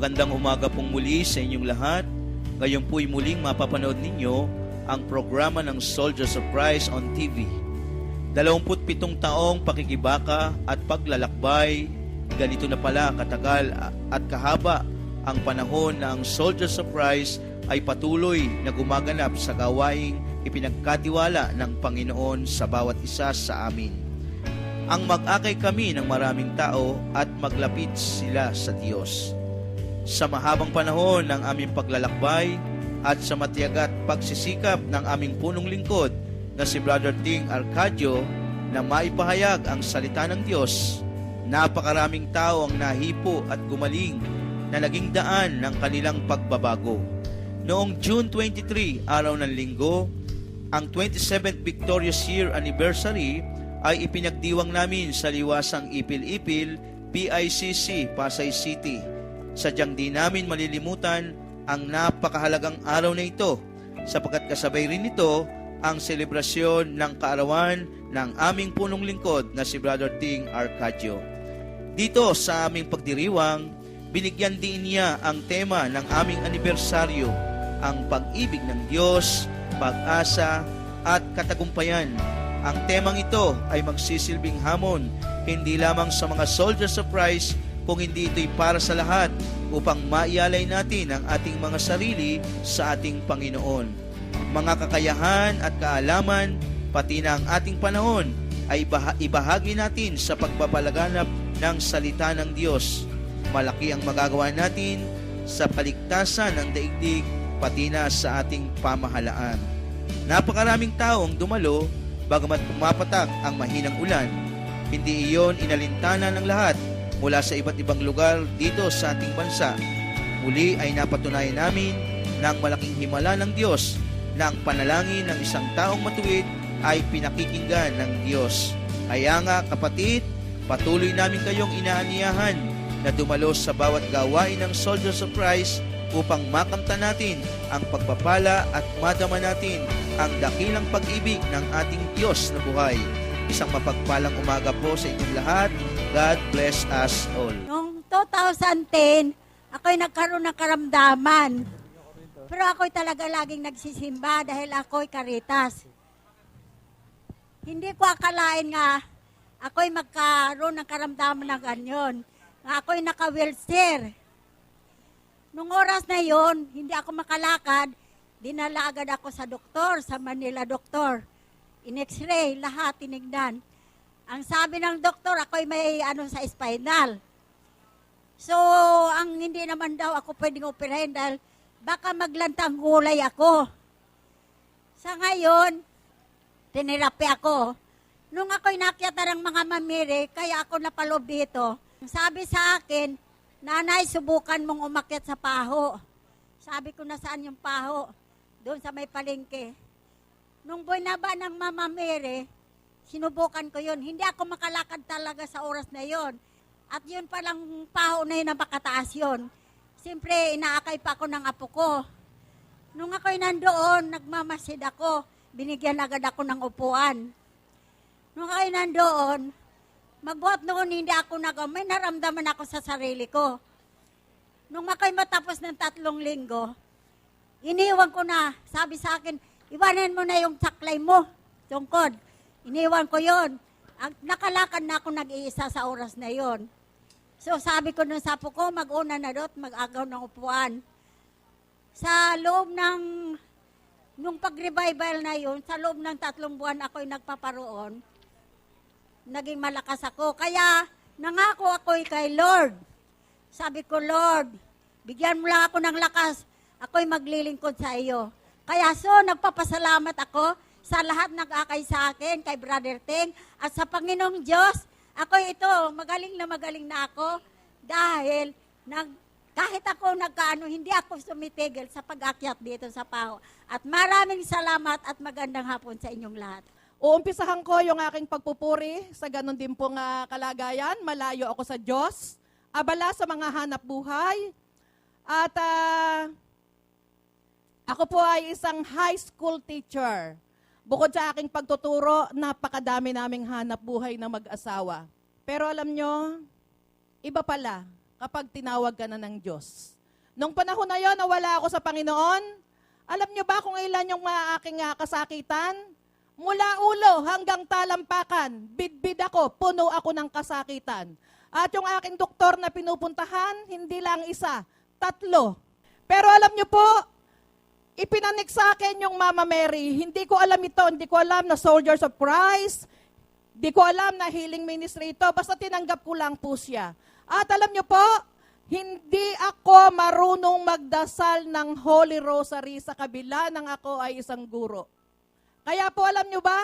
magandang umaga pong muli sa inyong lahat. Ngayon po'y muling mapapanood ninyo ang programa ng Soldiers of Christ on TV. 27 taong pakikibaka at paglalakbay, ganito na pala katagal at kahaba ang panahon na ang Soldiers of Christ ay patuloy na gumaganap sa gawaing ipinagkatiwala ng Panginoon sa bawat isa sa amin. Ang mag-akay kami ng maraming tao at maglapit sila sa Diyos. Sa mahabang panahon ng aming paglalakbay at sa matiyagat pagsisikap ng aming punong lingkod na si Brother Ting Arcadio na maipahayag ang salita ng Diyos, napakaraming tao ang nahipo at gumaling na naging daan ng kanilang pagbabago. Noong June 23, araw ng linggo, ang 27th Victorious Year Anniversary ay ipinagdiwang namin sa liwasang Ipil-Ipil, PICC, Pasay City. Sadyang di namin malilimutan ang napakahalagang araw na ito sapagkat kasabay rin ito ang selebrasyon ng kaarawan ng aming punong lingkod na si Brother Ting Arcadio. Dito sa aming pagdiriwang, binigyan din niya ang tema ng aming anibersaryo, ang pag-ibig ng Diyos, pag-asa at katagumpayan. Ang temang ito ay magsisilbing hamon hindi lamang sa mga soldiers of Christ kung hindi ito'y para sa lahat upang maialay natin ang ating mga sarili sa ating Panginoon. Mga kakayahan at kaalaman, pati na ang ating panahon, ay ibaha- ibahagi natin sa pagpapalaganap ng salita ng Diyos. Malaki ang magagawa natin sa kaligtasan ng daigdig, pati na sa ating pamahalaan. Napakaraming taong dumalo, bagamat pumapatak ang mahinang ulan, hindi iyon inalintana ng lahat mula sa iba't ibang lugar dito sa ating bansa. Muli ay napatunayan namin na ang malaking himala ng Diyos na ang panalangin ng isang taong matuwid ay pinakikinggan ng Diyos. Kaya nga kapatid, patuloy namin kayong inaaniyahan na dumalo sa bawat gawain ng Soldiers of Christ upang makamta natin ang pagpapala at madama natin ang dakilang pag-ibig ng ating Diyos na buhay. Isang mapagpalang umaga po sa inyong lahat. God bless us all. Noong 2010, ako'y nagkaroon ng karamdaman. Pero ako'y talaga laging nagsisimba dahil ako'y karitas. Hindi ko akalain nga ako'y magkaroon ng karamdaman ng ganyan. Nga ako'y naka-wheelchair. Nung oras na yon, hindi ako makalakad, dinala agad ako sa doktor, sa Manila doktor. In-x-ray, lahat tinignan. Ang sabi ng doktor, ako'y may ano sa spinal. So, ang hindi naman daw ako pwedeng operahin dahil baka maglantang gulay ako. Sa ngayon, tinerapi ako. Nung ako'y nakyata ng mga mamiri, kaya ako napalob dito. Sabi sa akin, Nanay, subukan mong umakyat sa paho. Sabi ko, nasaan yung paho? Doon sa may palengke. Nung ba ng Mama Mary, sinubukan ko yun. Hindi ako makalakad talaga sa oras na yon. At yun palang paho na yun na makataas yun. Siyempre, inaakay pa ako ng apo ko. Nung ako'y nandoon, nagmamasid ako. Binigyan agad ako ng upuan. Nung ako'y nandoon, magbuhat noon hindi ako nag may naramdaman ako sa sarili ko. Nung ako'y matapos ng tatlong linggo, iniwan ko na. Sabi sa akin, iwanan mo na yung saklay mo, tungkod. Iniwan ko yon. Ang, nakalakad na ako nag-iisa sa oras na yon. So sabi ko nung sapo ko, mag-una na dot, mag-agaw ng upuan. Sa loob ng, nung pag-revival na yun, sa loob ng tatlong buwan ako'y nagpaparoon, naging malakas ako. Kaya nangako ako kay Lord. Sabi ko, Lord, bigyan mo lang ako ng lakas. Ako'y maglilingkod sa iyo. Kaya so, nagpapasalamat ako sa lahat nag-akay sa akin, kay Brother Ting, at sa Panginoong Diyos. Ako ito, magaling na magaling na ako dahil nag, kahit ako nagkaano, hindi ako sumitigil sa pag-akyat dito sa Paho. At maraming salamat at magandang hapon sa inyong lahat. Uumpisahan ko yung aking pagpupuri sa ganun din pong ah, kalagayan. Malayo ako sa Diyos. Abala sa mga hanap buhay. At ah, ako po ay isang high school teacher. Bukod sa aking pagtuturo, napakadami naming hanap buhay na mag-asawa. Pero alam nyo, iba pala kapag tinawag ka na ng Diyos. Nung panahon na yon, nawala ako sa Panginoon. Alam niyo ba kung ilan yung mga aking kasakitan? Mula ulo hanggang talampakan, bidbid ako, puno ako ng kasakitan. At yung aking doktor na pinupuntahan, hindi lang isa, tatlo. Pero alam niyo po, ipinanik sa akin yung Mama Mary. Hindi ko alam ito, hindi ko alam na Soldiers of Christ, hindi ko alam na healing ministry ito, basta tinanggap ko lang po siya. At alam niyo po, hindi ako marunong magdasal ng Holy Rosary sa kabila ng ako ay isang guro. Kaya po alam nyo ba,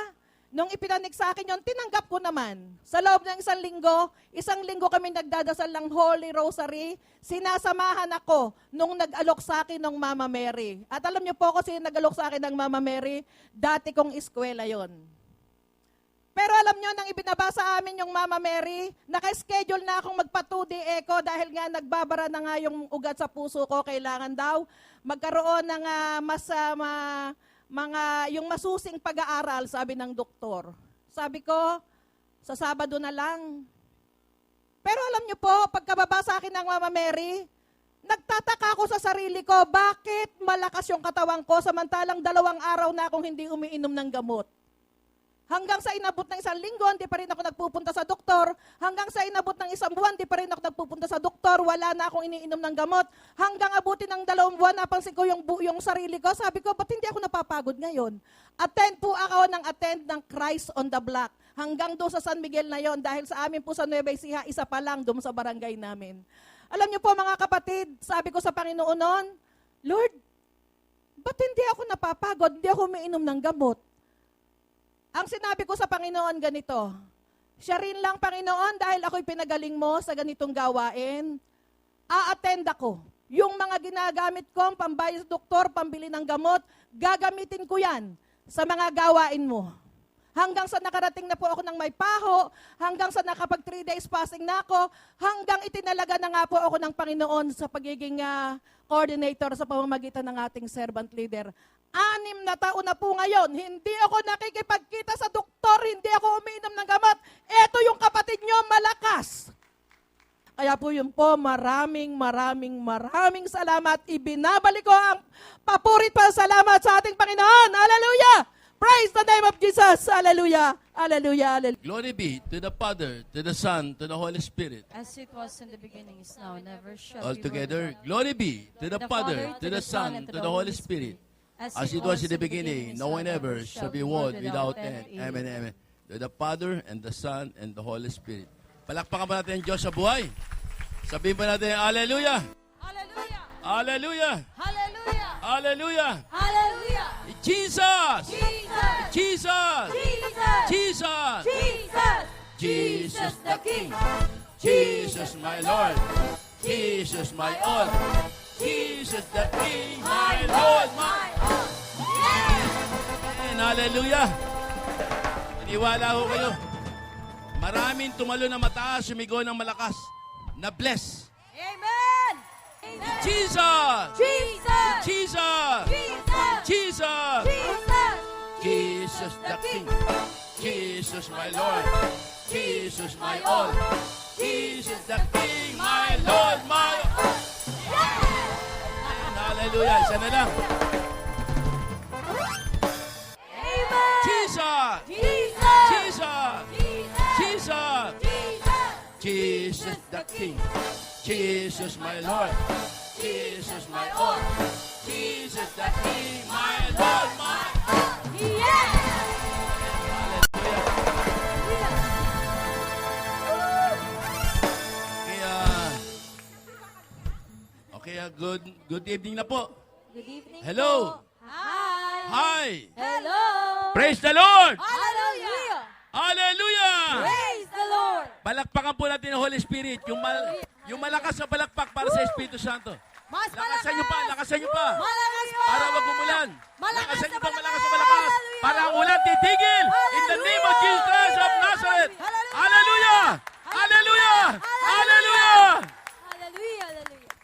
nung ipinanik sa akin yon, tinanggap ko naman. Sa loob ng isang linggo, isang linggo kami nagdadasal ng Holy Rosary, sinasamahan ako nung nag-alok sa akin ng Mama Mary. At alam nyo po kasi nag-alok sa akin ng Mama Mary, dati kong eskwela yon. Pero alam nyo, nang ibinabasa amin yung Mama Mary, naka-schedule na akong magpa-2D echo dahil nga nagbabara na nga yung ugat sa puso ko. Kailangan daw magkaroon ng ah, mas ah, ma- mga, yung masusing pag-aaral, sabi ng doktor. Sabi ko, sa Sabado na lang. Pero alam nyo po, pagkababa sa akin ng Mama Mary, nagtataka ako sa sarili ko, bakit malakas yung katawan ko samantalang dalawang araw na akong hindi umiinom ng gamot. Hanggang sa inabot ng isang linggo, hindi pa rin ako nagpupunta sa doktor. Hanggang sa inabot ng isang buwan, hindi pa rin ako nagpupunta sa doktor. Wala na akong iniinom ng gamot. Hanggang abutin ng dalawang buwan, napansin ko yung, yung sarili ko. Sabi ko, ba't hindi ako napapagod ngayon? Attend po ako ng attend ng Christ on the Block. Hanggang doon sa San Miguel na yon dahil sa amin po sa Nueva Ecija, isa pa lang doon sa barangay namin. Alam niyo po mga kapatid, sabi ko sa Panginoon noon, Lord, ba't hindi ako napapagod? Hindi ako umiinom ng gamot. Ang sinabi ko sa Panginoon ganito, siya rin lang Panginoon dahil ako'y pinagaling mo sa ganitong gawain, a-attend ako. Yung mga ginagamit kong pambayad doktor, pambili ng gamot, gagamitin ko yan sa mga gawain mo. Hanggang sa nakarating na po ako ng may paho, hanggang sa nakapag three days fasting na ako, hanggang itinalaga na nga po ako ng Panginoon sa pagiging ah, coordinator sa pamamagitan ng ating servant leader. Anim na taon na po ngayon, hindi ako nakikipagkita sa doktor, hindi ako umiinom ng gamot. Ito yung kapatid nyo, malakas. Kaya po yun po, maraming, maraming, maraming salamat. Ibinabalik ko ang papurit pa salamat sa ating Panginoon. Hallelujah! Praise the name of Jesus. Hallelujah. Hallelujah. Hallelujah. Glory be to the Father, to the Son, to the Holy Spirit. As it was in the beginning, is now, and never shall All be, together, world without glory be to the The Father, Father, to the Son, to the Holy Spirit. As As it was in the beginning, now and ever shall be world without end. Amen, amen. To the Father, and the Son, and the Holy Spirit. Palakpakan ba natin ang Diyos sa buhay? Sabihin ba natin, Hallelujah! Hallelujah! Hallelujah! Hallelujah! Hallelujah! Hallelujah! Jesus! Jesus! Jesus! Jesus! Jesus! Jesus! Jesus the King. Jesus my Lord. Jesus my all. Jesus the King, my Lord, my Amen. Hallelujah. Iniwala ho kayo. Maraming tumalo na mataas, sumigaw ng malakas. Na bless. Amen! Jesus! Jesus! Jesus! Jesus! Jesus! Jesus! Jesus the King. Jesus my Lord. Jesus my all. Jesus the King, my Lord, my all. Hallelujah. Isa na lang. Amen! Jesus! Jesus! Jesus! Jesus! Jesus! Jesus! The King. Jesus my Lord. Jesus my all. Jesus the King, my Lord, my all. Yes! Kaya, good, good evening na po. Good evening Hello. po. Hi! Hi! Hello! Praise the Lord! Hallelujah! Hallelujah! Praise the Lord! Palakpakan po natin ang Holy Spirit, yung, mal- yung malakas na palakpak para sa Espiritu Santo. Mas Lakasan nyo pa, lakasan nyo pa. Malakas pa! Para wag umulan. Malakas Lakasan nyo pa, malakas. malakas na malakas. Hallelujah. Para ang ulan titigil. In the name of Jesus Christ of Nazareth. Hallelujah! Hallelujah! Hallelujah! Hallelujah! Hallelujah!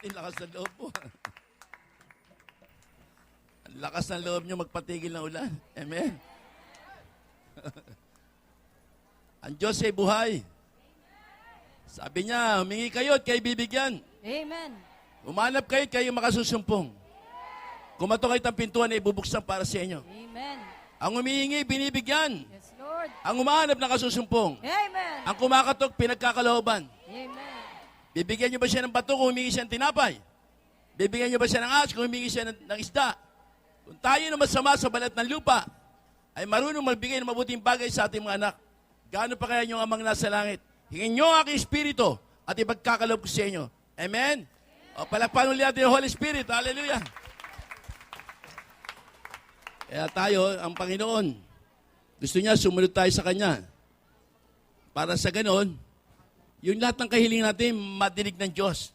Ang lakas ng loob po. Ang lakas ng loob nyo magpatigil ng ulan. Amen. ang Diyos ay buhay. Sabi niya, humingi kayo at kayo bibigyan. Amen. Umanap kayo at kayo makasusumpong. Kumato kayo ng pintuan na ibubuksan para sa inyo. Amen. Ang humihingi, binibigyan. Yes, Lord. Ang umahanap, nakasusumpong. Amen. Ang kumakatok, pinagkakalooban. Amen. Bibigyan niyo ba siya ng bato kung humingi siya ng tinapay? Bibigyan niyo ba siya ng as kung humingi siya ng, ng isda? Kung tayo na masama sa balat ng lupa, ay marunong magbigay ng mabuting bagay sa ating mga anak, gaano pa kaya yung amang nasa langit? Hingin niyo ang aking espiritu at ipagkakaloob ko sa inyo. Amen? O palakpan ulit natin yung Holy Spirit. Hallelujah. Kaya tayo, ang Panginoon, gusto niya sumunod tayo sa Kanya. Para sa ganon, yung lahat ng kahiling natin, madinig ng Diyos.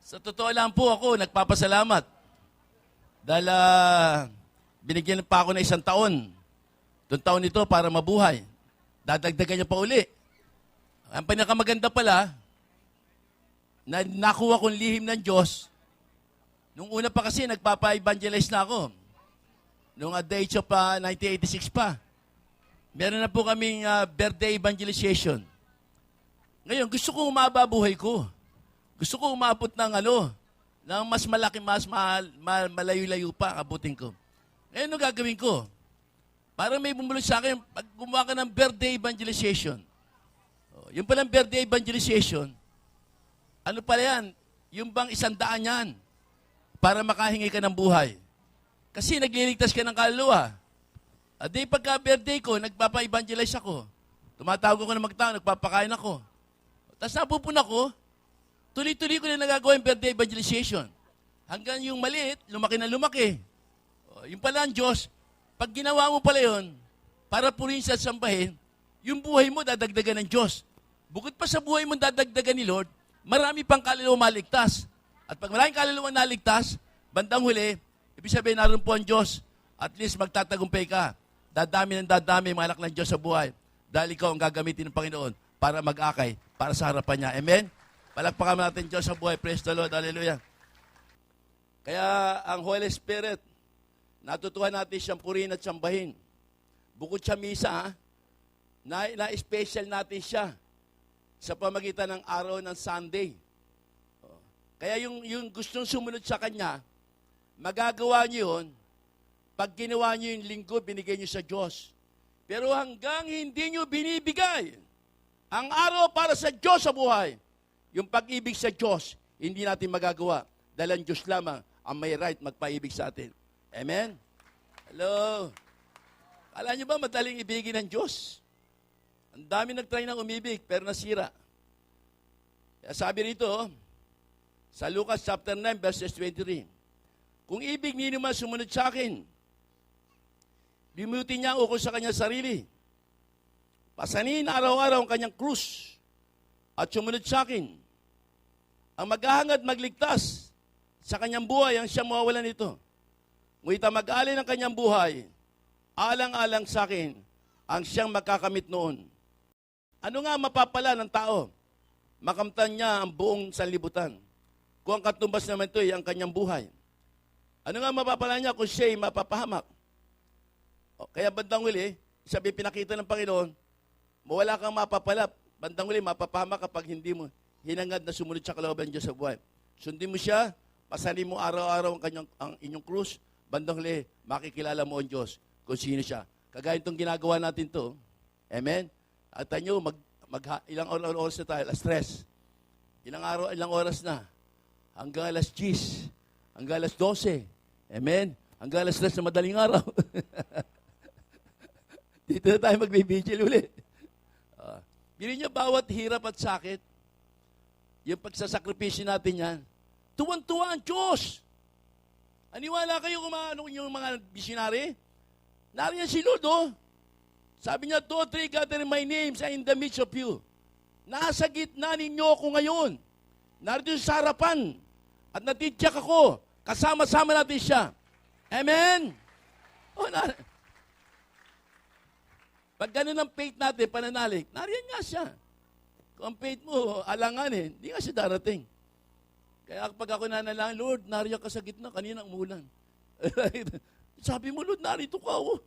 Sa totoo lang po ako, nagpapasalamat. Dahil ah, binigyan pa ako ng isang taon. Doon taon nito para mabuhay. Dadagdagan niya pa uli. Ang pinakamaganda pala, na nakuha kong lihim ng Diyos, nung una pa kasi nagpapa-evangelize na ako. Nung at the age of ah, 1986 pa. Meron na po kaming ah, birthday evangelization. Ngayon, gusto ko umaba buhay ko. Gusto ko umabot ng ano, ng mas malaki, mas mahal, ma- malayo-layo pa abutin ko. Ngayon, ano gagawin ko? Parang may bumulong sa akin, pag gumawa ka ng birthday evangelization. Oh, yung palang birthday evangelization, ano pala yan? Yung bang isang daan yan para makahingi ka ng buhay. Kasi nagliligtas ka ng kaluluwa. At di pagka birthday ko, nagpapa-evangelize ako. Tumatawag ako ng magtao, nagpapakain ako. Tapos napupuna ko, tuloy-tuloy ko na nagagawa yung birthday evangelization. Hanggang yung maliit, lumaki na lumaki. O, yung pala ang Diyos, pag ginawa mo pala yun, para purihin sa sambahin, yung buhay mo dadagdagan ng Diyos. Bukod pa sa buhay mo dadagdagan ni Lord, marami pang kaluluwa maligtas. At pag maraming kaluluwa naligtas, bandang huli, ibig sabihin naroon po ang Diyos, at least magtatagumpay ka. Dadami ng dadami mga anak ng Diyos sa buhay. Dahil ikaw ang gagamitin ng Panginoon para mag-akay, para sa harapan niya. Amen? Palakpakan natin Diyos sa buhay. Praise the Lord. Hallelujah. Kaya ang Holy Spirit, natutuhan natin siyang purihin at sambahin. Bukod sa misa, na, na-special natin siya sa pamagitan ng araw ng Sunday. Kaya yung, yung gustong sumunod sa Kanya, magagawa niyo yun pag ginawa niyo yung linggo, binigay niyo sa Diyos. Pero hanggang hindi niyo binibigay ang araw para sa Diyos sa buhay, yung pag-ibig sa Diyos, hindi natin magagawa. Dahil ang Diyos lamang ang may right magpaibig sa atin. Amen? Hello? Kala niyo ba madaling ibigin ng Diyos? Ang dami nagtry ng umibig, pero nasira. Kaya sabi rito, sa Lucas chapter 9, verses 23, Kung ibig ninyo man sumunod sa akin, limutin niya ukol sa kanyang sarili. Pasanin araw-araw ang kanyang krus at sumunod sa akin. Ang maghahangad magligtas sa kanyang buhay ang siyang mawawalan nito. Ngunit ang mag-alay ng kanyang buhay, alang-alang sa akin ang siyang magkakamit noon. Ano nga mapapala ng tao? Makamtan niya ang buong sanlibutan. Kung ang katumbas naman ito ay ang kanyang buhay. Ano nga mapapala niya kung siya'y mapapahamak? O, kaya bandang huli, sabi pinakita ng Panginoon, mawala kang mapapala. Bandang huli, mapapahamak kapag hindi mo hinangad na sumunod sa kalooban ng Diyos sa buhay. Sundin mo siya, pasanin mo araw-araw ang, kanyang, ang inyong krus, bandang huli, makikilala mo ang Diyos kung sino siya. Kagaya itong ginagawa natin to. Amen? At tanyo, mag, mag, ilang oras, na tayo? Alas tres. Ilang araw, ilang oras na? Hanggang alas 10. Hanggang alas 12. Amen? Hanggang alas 3 na madaling araw. Dito na tayo magbibigil ulit. Bili niyo bawat hirap at sakit, yung pagsasakripisyo natin yan, tuwan-tuwa ang Diyos. Aniwala kayo kung mga, ano, yung mga missionary? Nariyan si Lord, oh. Sabi niya, two, three, gather in my names are in the midst of you. Nasa gitna ninyo ako ngayon. Narito sa harapan. At natityak ako. Kasama-sama natin siya. Amen? Oh, na, pag ganun ang faith natin, pananalig, nariyan nga siya. Kung ang faith mo, alanganin, hindi nga siya darating. Kaya kapag ako nanalangin, Lord, nariyan ka sa gitna, kanina umulan. Sabi mo, Lord, narito ka, oh.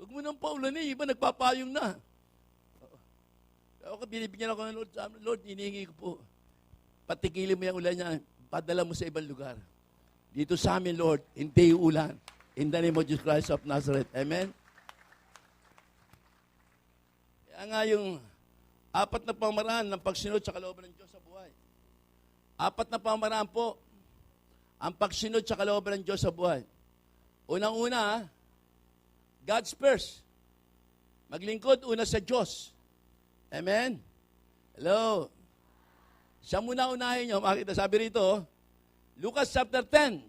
Huwag mo nang paulan eh, iba nagpapayong na. Ako, binibigyan ako ng Lord. Lord, hinihingi ko po. Patigilin mo yung ulan niya. Padala mo sa ibang lugar. Dito sa amin, Lord, hindi ulan. In the name of Jesus Christ of Nazareth. Amen? Kaya nga yung apat na pamaraan ng pagsunod sa kalooban ng Diyos sa buhay. Apat na pamaraan po ang pagsunod sa kalooban ng Diyos sa buhay. Unang-una, God's first. Maglingkod una sa Diyos. Amen? Hello? Siya muna unahin nyo. Makita sabi rito, Lucas chapter 10,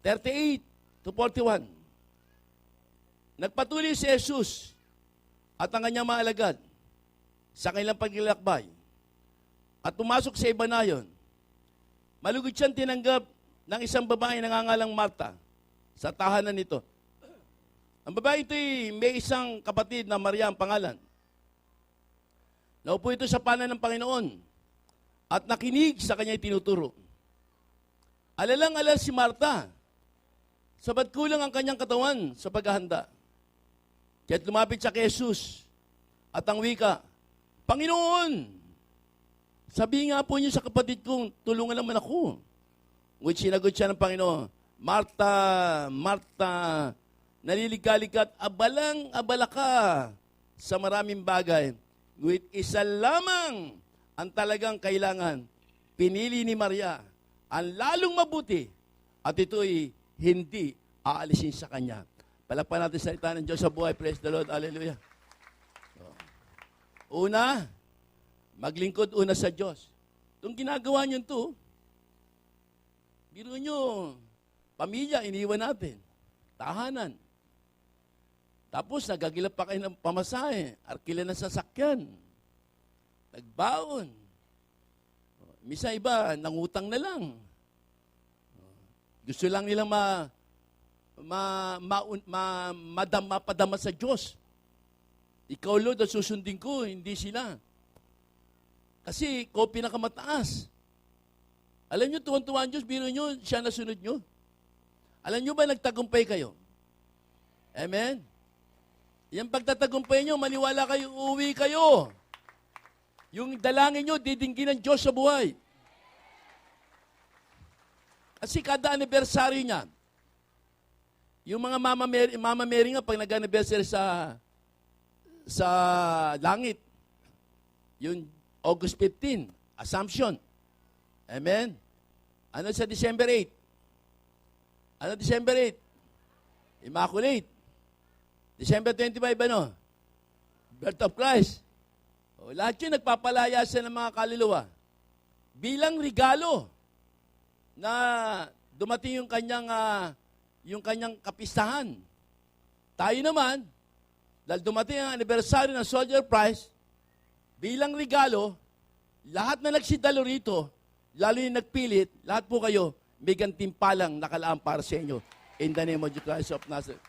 38 to 41. Nagpatuloy si Jesus at ang kanyang mga alagad sa kanilang paglalakbay at pumasok sa iba na yon. Malugod siyang tinanggap ng isang babae na nangangalang Marta sa tahanan nito. Ang babae ito'y may isang kapatid na Maria ang pangalan. Naupo ito sa panan ng Panginoon at nakinig sa kanyang tinuturo. Alalang-alal si Marta, sabat kulang ang kanyang katawan sa paghahanda. Kaya't lumapit siya kay Jesus at ang wika, Panginoon, sabi nga po niyo sa kapatid kong, tulungan naman ako. Ngunit sinagot siya ng Panginoon, Marta, Marta, naliligalikat, abalang abala ka sa maraming bagay. Ngunit isa lamang ang talagang kailangan. Pinili ni Maria ang lalong mabuti at ito'y hindi aalisin sa kanya. Palakpan natin sa salita ng Diyos sa buhay. Praise the Lord. Hallelujah. Oh. Una, maglingkod una sa Diyos. Itong ginagawa niyo to, biro nyo, pamilya, iniwan natin. Tahanan. Tapos nagagilap pa kayo ng pamasahe, arkila ng sasakyan. Nagbaon. Misa iba, nangutang na lang. Gusto lang nilang ma, ma, ma, ma, madam, mapadama sa Diyos. Ikaw, Lord, ang susundin ko, hindi sila. Kasi, ko pinakamataas. Alam nyo, tuwan-tuwa ang Diyos, biro nyo, siya na sunod nyo. Alam nyo ba, nagtagumpay kayo? Amen? Yung pagtatagumpay nyo, maniwala kayo, uuwi kayo. Yung dalangin nyo, didinggin ng Diyos sa buhay. Kasi kada anniversary niya, yung mga Mama Mary, Mama Mary nga, pag nag-anniversary sa, sa langit, yung August 15, Assumption. Amen? Ano sa December 8? Ano December 8? Immaculate. December 25, ano? Birth of Christ. O, lahat yun nagpapalaya sa ng mga kaluluwa. Bilang regalo na dumating yung kanyang, ah, yung kanyang kapistahan. Tayo naman, dahil dumating ang anniversary ng Soldier Prize, bilang regalo, lahat na nagsidalo rito, lalo yung nagpilit, lahat po kayo, may gantimpalang nakalaan para sa inyo. In the name of Christ of Nazareth.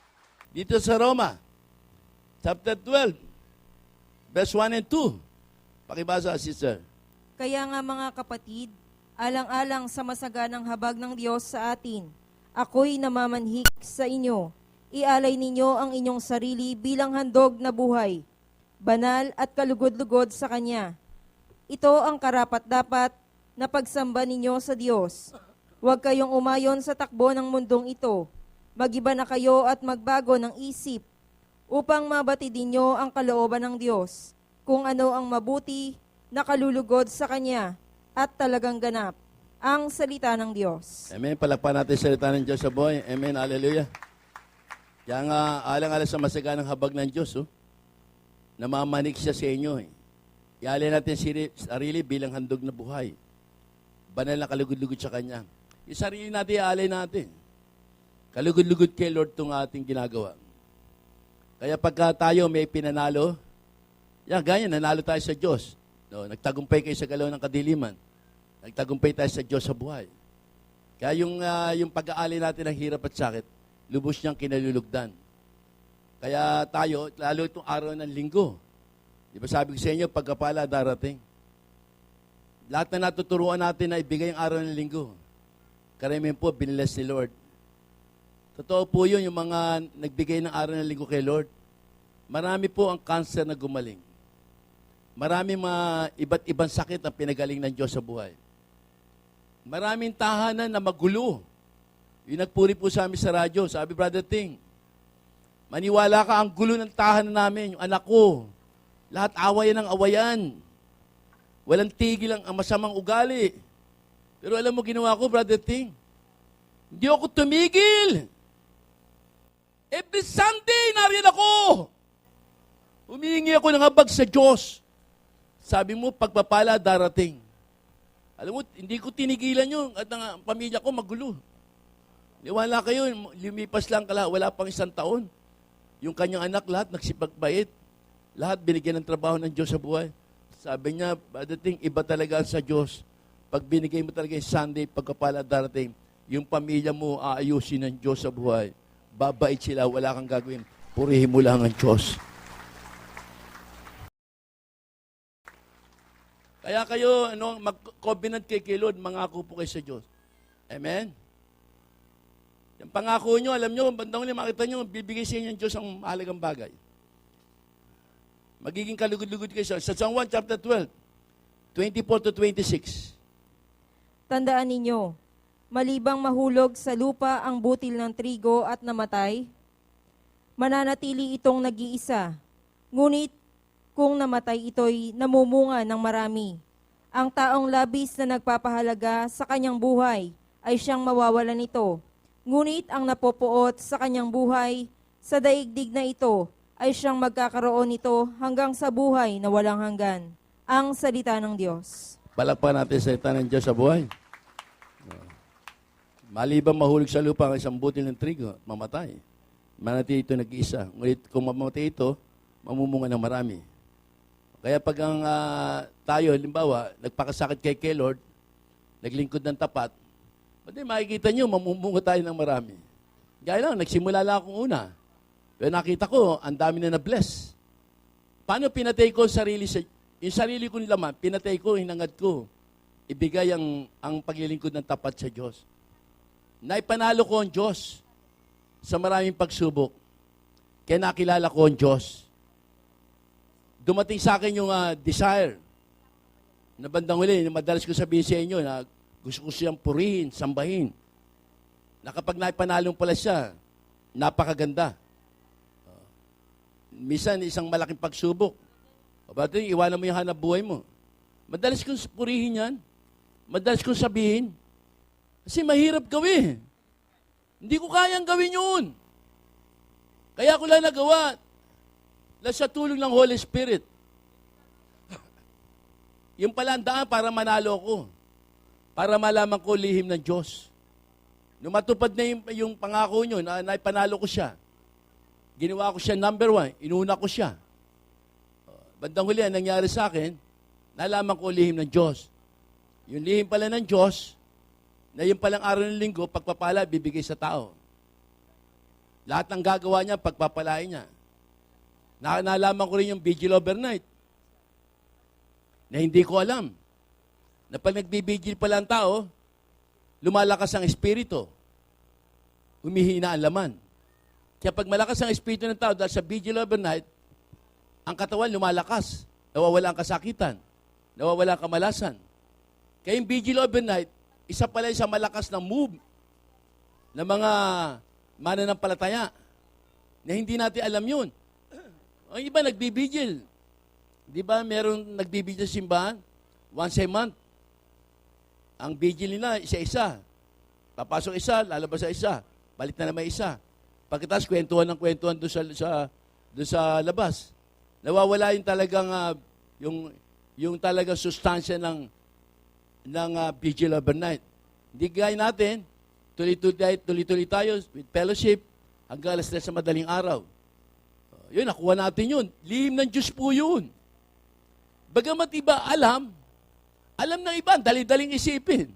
Dito sa Roma, chapter 12, verse 1 and 2. Pakibasa, sister. Kaya nga mga kapatid, alang-alang sa masaganang habag ng Diyos sa atin, ako'y namamanhik sa inyo. Ialay ninyo ang inyong sarili bilang handog na buhay, banal at kalugod-lugod sa Kanya. Ito ang karapat-dapat na pagsamba ninyo sa Diyos. Huwag kayong umayon sa takbo ng mundong ito. Magiba na kayo at magbago ng isip upang mabatid ninyo ang kalooban ng Diyos, kung ano ang mabuti, nakalulugod sa Kanya, at talagang ganap, ang salita ng Diyos. Amen. Palakpan natin sa salita ng Diyos sa buhay. Amen. Hallelujah. Kaya nga, alang-alang sa masaganang habag ng Diyos, oh, namamanik siya sa inyo. Eh. Ialay natin siri- sarili bilang handog na buhay. Banal na kalugod-lugod sa Kanya. Yung sarili natin, ialay natin. Kalugod-lugod kay Lord itong ating ginagawa. Kaya pagka tayo may pinanalo, yan, ganyan, nanalo tayo sa Diyos. No, nagtagumpay kayo sa galaw ng kadiliman. Nagtagumpay tayo sa Diyos sa buhay. Kaya yung, ah, yung pag-aali natin ng hirap at sakit, lubos niyang kinalulugdan. Kaya tayo, lalo itong araw ng linggo, di ba sabi ko sa inyo, pagkapala darating. Lahat na natuturuan natin na ibigay ang araw ng linggo. Karamihan po, binilas ni Lord. Totoo po yun, yung mga nagbigay ng araw ng linggo kay Lord. Marami po ang cancer na gumaling. Maraming mga iba't ibang sakit ang pinagaling ng Diyos sa buhay. Maraming tahanan na magulo. Yung nagpuri po sa amin sa radyo, sabi Brother Ting, maniwala ka ang gulo ng tahanan namin, yung anak ko. Lahat awayan ng awayan. Walang tigil ang ang masamang ugali. Pero alam mo ginawa ko, Brother Ting, hindi ako tumigil. Every Sunday, nariyan ako. Humihingi ako ng habag sa Diyos. Sabi mo, pagpapala darating. Alam mo, hindi ko tinigilan yun at ang pamilya ko magulo. Niwala kayo, lumipas lang kala, wala pang isang taon. Yung kanyang anak, lahat nagsipagbayit. Lahat binigyan ng trabaho ng Diyos sa buhay. Sabi niya, padating, iba talaga sa Diyos. Pag binigay mo talaga yung Sunday, pagkapala darating, yung pamilya mo aayusin ng Diyos sa buhay. Babait sila, wala kang gagawin. Purihin mo lang ang Diyos. Kaya kayo, ano, mag-covenant kay kay Lord, mangako po kayo sa Diyos. Amen? Yung pangako nyo, alam nyo, bandang huli, makita nyo, bibigay sa inyo ng Diyos ang mahalagang bagay. Magiging kalugod-lugod kayo sa, sa Psalm 1 chapter 12, 24 to 26. Tandaan ninyo, malibang mahulog sa lupa ang butil ng trigo at namatay, mananatili itong nag-iisa. Ngunit kung namatay ito'y namumunga ng marami. Ang taong labis na nagpapahalaga sa kanyang buhay ay siyang mawawalan nito. Ngunit ang napopuot sa kanyang buhay sa daigdig na ito ay siyang magkakaroon nito hanggang sa buhay na walang hanggan. Ang salita ng Diyos. Palakpan natin sa ita ng Diyos sa buhay. Malibang mahulog sa lupa ang isang butil ng trigo, mamatay. Manatili ito nag-iisa. Ngunit kung mamatay ito, mamumunga ng marami. Kaya pag ang ah, tayo, halimbawa, nagpakasakit kay kay Lord, naglingkod ng tapat, pwede makikita nyo, mamumunga tayo ng marami. Gaya lang, nagsimula lang akong una. Pero nakita ko, ang dami na na-bless. Paano pinatay ko sarili sa, yung sarili kong laman, pinatay ko, hinangad ko. Ibigay ang, ang paglilingkod ng tapat sa Diyos. Naipanalo ko ang Diyos sa maraming pagsubok. Kaya nakilala ko ang Diyos. Dumating sa akin yung ah, desire na bandang huli, madalas ko sabihin sa inyo na gusto ko siyang purihin, sambahin. Na kapag naipanalong pala siya, napakaganda. Misan, isang malaking pagsubok. O ba't yun, iwanan mo yung hanap buhay mo. Madalas kong purihin yan. Madalas kong sabihin. Kasi mahirap gawin. Hindi ko kayang gawin yun. Kaya ko lang nagawa. Dahil sa tulong ng Holy Spirit. yung pala ang daan para manalo ko. Para malaman ko lihim ng Diyos. Nung matupad na yung, yung pangako nyo, na, naipanalo ko siya. Ginawa ko siya number one. Inuna ko siya. Bandang huli, ang nangyari sa akin, nalaman ko lihim ng Diyos. Yung lihim pala ng Diyos, na yung palang araw ng linggo, pagpapala, bibigay sa tao. Lahat ng gagawa niya, pagpapalain niya. Na, nalaman ko rin yung vigil overnight. Na hindi ko alam. Na pag nagbibigil pala ang tao, lumalakas ang espiritu. Humihina ang laman. Kaya pag malakas ang espiritu ng tao dahil sa vigil overnight, ang katawan lumalakas. Nawawala ang kasakitan. Nawawala ang kamalasan. Kaya yung vigil overnight, isa pala sa malakas na move ng mga mananampalataya na hindi natin alam yun. Ang iba nagbibigil. Di ba meron nagbibigil simbahan? Once a month. Ang vigil nila, isa-isa. Papasok isa, lalabas sa isa. Balik na naman isa. Pagkatapos, kwentuhan ng kwentuhan doon sa, sa, doon sa labas. Nawawala yung talagang, ah, yung, yung talagang sustansya ng, ng uh, vigil overnight. Hindi gaya natin, tuloy-tuloy tuloy-tuloy tayo with fellowship hanggang alas 3 sa madaling araw. Yun, nakuha natin yun. Lihim ng Diyos po yun. Bagamat iba alam, alam ng iba, dali-daling isipin.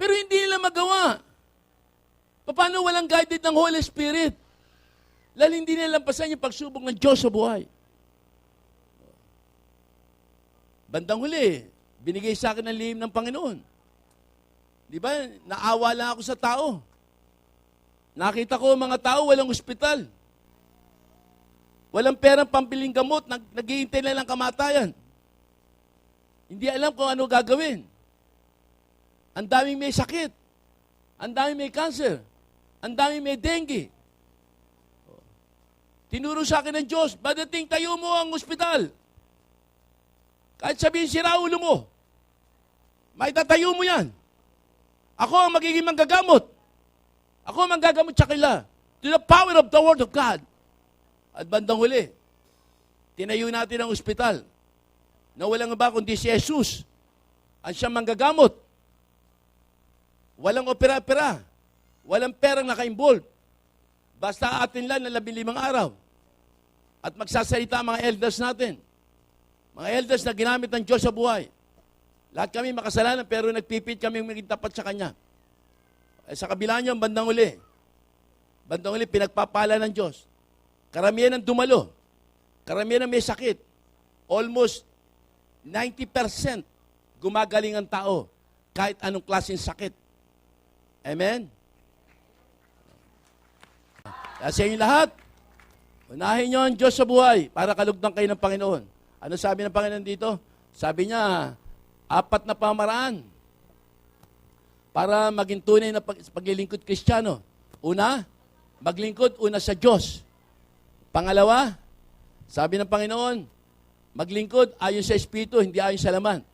Pero hindi nila magawa. Paano walang guided ng Holy Spirit? Lalo hindi nila lampasan yung pagsubok ng Diyos sa buhay. Bandang huli, binigay sa akin ang lihim ng Panginoon. Di ba? Naawa lang ako sa tao. Nakita ko mga tao walang ospital. Walang perang pambiling gamot, nag naghihintay na lang kamatayan. Hindi alam kung ano gagawin. Ang daming may sakit. Ang daming may cancer. Ang daming may dengue. Tinuro sa akin ng Diyos, badating tayo mo ang ospital. Kahit sabihin sira ulo mo, may tatayo mo yan. Ako ang magiging manggagamot. Ako ang manggagamot sa kanila. To the power of the Word of God. At bandang huli, tinayo natin ang ospital na walang iba kundi si Jesus ang siyang manggagamot. Walang opera-opera. Walang perang naka-involve. Basta atin lang na labing araw. At magsasalita ang mga elders natin. Mga elders na ginamit ng Diyos sa buhay. Lahat kami makasalanan pero nagpipit kami maging tapat sa Kanya. Eh, sa kabila niyo, ang bandang uli. Bandang uli, pinagpapala ng Diyos. Karamihan ng dumalo. Karamihan ng may sakit. Almost 90% gumagaling ang tao kahit anong klaseng sakit. Amen? Sa inyo lahat, unahin niyo ang Diyos sa buhay para kalugdan kayo ng Panginoon. Ano sabi ng Panginoon dito? Sabi niya, apat na pamaraan para maging tunay na pag- paglilingkod kristyano. Una, maglingkod una sa Diyos. Pangalawa, sabi ng Panginoon, maglingkod ayon sa Espiritu, hindi ayon sa laman.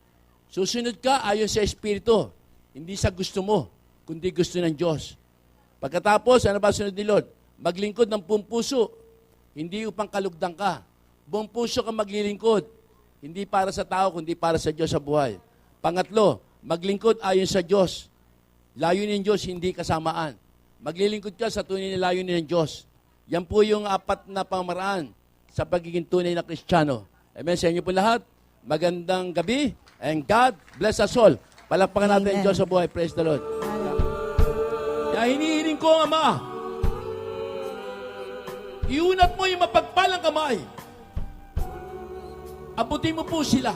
Susunod ka ayon sa Espiritu, hindi sa gusto mo, kundi gusto ng Diyos. Pagkatapos, ano ba sunod ni Lord? Maglingkod ng buong puso, hindi upang kalugdan ka. Buong puso ka maglilingkod, hindi para sa tao, kundi para sa Diyos sa buhay. Pangatlo, maglingkod ayon sa Diyos. Layunin ng Diyos, hindi kasamaan. Maglilingkod ka sa tunay na layunin ng Diyos. Yan po yung apat na pamaraan sa pagiging tunay na Kristiyano. Amen sa inyo po lahat. Magandang gabi and God bless us all. Palakpakan natin ang. Diyos sa buhay. Praise the Lord. Kaya hinihiling ko, Ama, iunat mo yung mapagpalang kamay. Abutin mo po sila.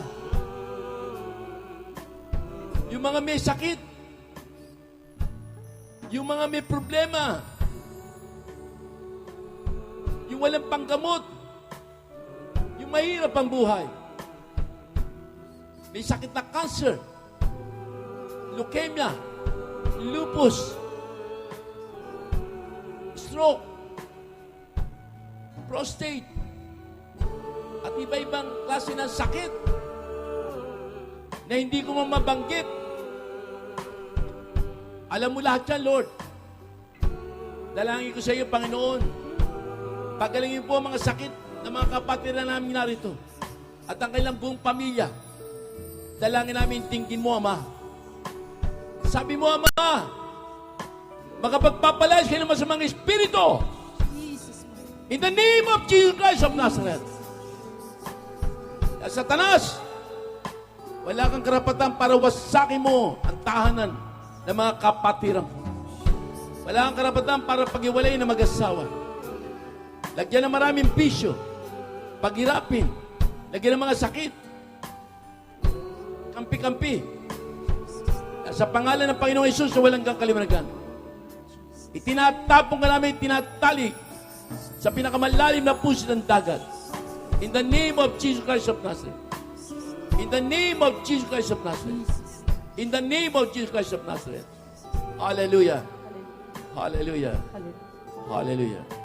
Yung mga may sakit, yung mga may problema, yung walang panggamot, yung mahirap ang buhay, may sakit na cancer, leukemia, lupus, stroke, prostate, at iba-ibang klase ng sakit na hindi ko mabanggit. Alam mo lahat yan, Lord. Dalangin ko sa iyo, Panginoon. Pagalingin po ang mga sakit ng mga kapatid na namin narito. At ang kailang buong pamilya. Dalangin namin tingin mo, Ama. Sabi mo, Ama, makapagpapalayas kayo ng masamang espiritu. In the name of Jesus Christ of Nazareth. At Satanas, wala kang karapatan para wasakin mo ang tahanan ng mga kapatiran. Wala kang karapatan para paghiwalay ng mag-asawa. Lagyan ng maraming bisyo. Paghirapin. Lagyan ng mga sakit. Kampi-kampi. Sa pangalan ng Panginoong Isus na walang kakaliwanagan. Itinatapong ka namin, tinatali sa pinakamalalim na puso ng dagat. In the name of Jesus Christ of Nazareth. In the name of Jesus Christ of Nazareth. In the name of Jesus Christ of Nazareth. Hallelujah. Hallelujah. Hallelujah.